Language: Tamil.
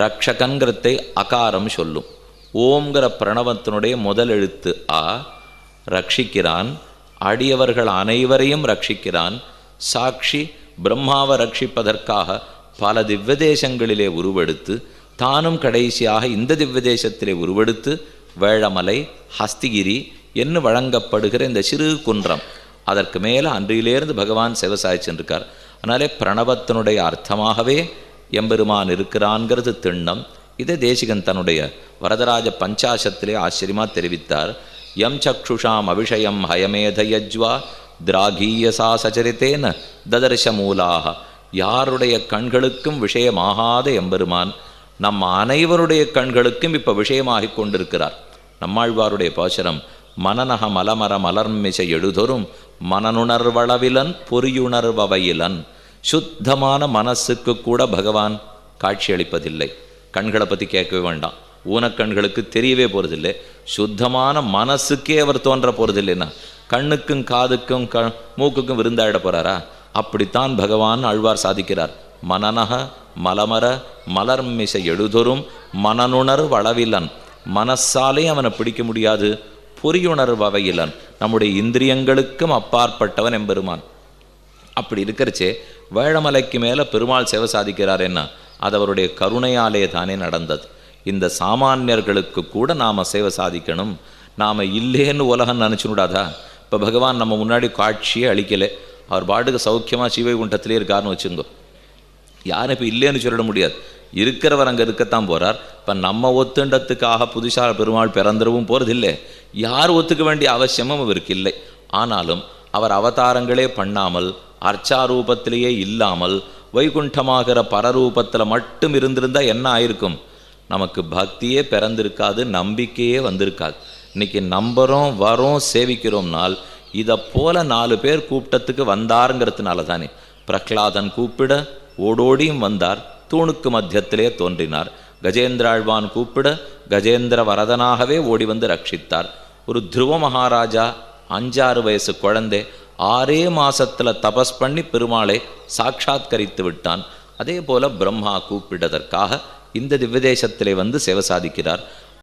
ரக்ஷகன்கிறதை அகாரம் சொல்லும். ஓம்ங்கிற பிரணவத்தினுடைய முதல் எழுத்து ஆ ரட்சிக்கிறான் அடியவர்கள் அனைவரையும் ரட்சிக்கிறான் சாட்சி பிரம்மாவை ரட்சிப்பதற்காக பல திவ்யதேசங்களிலே உருவெடுத்து தானும் கடைசியாக இந்த திவ்யதேசத்திலே உருவெடுத்து வேழமலை ஹஸ்திகிரி என்று வழங்கப்படுகிற இந்த சிறு குன்றம். அதற்கு மேலே அன்றையிலேருந்து பகவான் சிவசாய்ச்சிருக்கார் அதனாலே பிரணவத்தினுடைய அர்த்தமாகவே எம்பெருமான் இருக்கிறான்கிறது திண்ணம். இதை தேசிகன் தன்னுடைய வரதராஜ பஞ்சாசத்திலே ஆச்சரியமாக தெரிவித்தார். எம் சக்ஷுஷாம் அபிஷயம் ஹயமேதயஜ்வா திராகீயசா சச்சரித்தேன ததர்ஷ மூலாக யாருடைய கண்களுக்கும் விஷயமாகாத எம்பெருமான் நம் அனைவருடைய கண்களுக்கும் இப்போ விஷயமாகிக் கொண்டிருக்கிறார். நம்மாழ்வாருடைய பாசனம் மனநக மலமர மலர்மிசை எழுதொரும் மனனுணர்வளவிலன் பொறியுணர்வவையிலன் சுத்தமான மனசுக்கு கூட பகவான் காட்சி அளிப்பதில்லை. கண்களை பற்றி கேட்கவே வேண்டாம். ஊனக்கண்களுக்கு தெரியவே போகிறதில்லை சுத்தமான மனசுக்கே அவர் தோன்ற போகிறதில்லைன்னா கண்ணுக்கும் காதுக்கும் க மூக்குக்கும் விருந்தாயிட போகிறாரா அப்படித்தான் பகவான் ஆழ்வார் சாதிக்கிறார். மனநக மலமர மலர்மிசை எழுதொரும் மனனுணர் வளவிலன். மனசாலே அவனை பிடிக்க முடியாது. பொறியுணர்வு அவையிலன். நம்முடைய இந்திரியங்களுக்கும் அப்பாற்பட்டவன் எம்பெருமான். அப்படி இருக்கிறச்சே வேழமலைக்கு மேலே பெருமாள் சேவை சாதிக்கிறார் என்ன? அது அவருடைய கருணையாலே தானே நடந்தது. இந்த சாமானியர்களுக்கு கூட நாம் சேவை சாதிக்கணும். நாம் இல்லேன்னு உலகம் நினச்சுடாதா இப்போ பகவான் நம்ம முன்னாடி காட்சியே அழிக்கலை அவர் பாட்டுக்கு சௌக்கியமாக சிவைகுண்டத்திலே இருக்காருன்னு வச்சுங்கோ. யாரும் இப்போ இல்லைன்னு சொல்லிட முடியாது. இருக்கிறவர் அங்கே இருக்கத்தான் போகிறார் இப்போ நம்ம ஒத்துண்டத்துக்காக புதுசாக பெருமாள் பிறந்துடவும் போகிறதில்லை யார் ஒத்துக்க வேண்டிய அவசியமும் அவருக்கு இல்லை. ஆனாலும் அவர் அவதாரங்களே பண்ணாமல் அர்ச்சாரூபத்திலேயே இல்லாமல் வைகுண்டமாகிற பரரூபத்தில் மட்டும் இருந்திருந்தால் என்ன ஆயிருக்கும்? நமக்கு பக்தியே பிறந்திருக்காது நம்பிக்கையே வந்திருக்காது. இன்னைக்கு நம்புகிறோம் வரோம் சேவிக்கிறோம்னால் இதை போல நாலு பேர் கூப்பிட்டத்துக்கு வந்தாருங்கிறதுனால தானே. பிரகலாதன் கூப்பிட ஓடோடியும் வந்தார் தூணுக்கு மத்தியத்திலே தோன்றினார். கஜேந்திராழ்வான் கூப்பிட கஜேந்திர வரதனாகவே ஓடி வந்து ரட்சித்தார். ஒரு துருவ மகாராஜா அஞ்சாறு வயசு குழந்தை ஆறே மாசத்துல தபஸ் பண்ணி பெருமாளை சாட்சாத்கரித்து விட்டான். அதே போல பிரம்மா கூப்பிட்டதற்காக இந்த திவ்யதேசத்திலே வந்து சேவை சாதிக்கிறார்.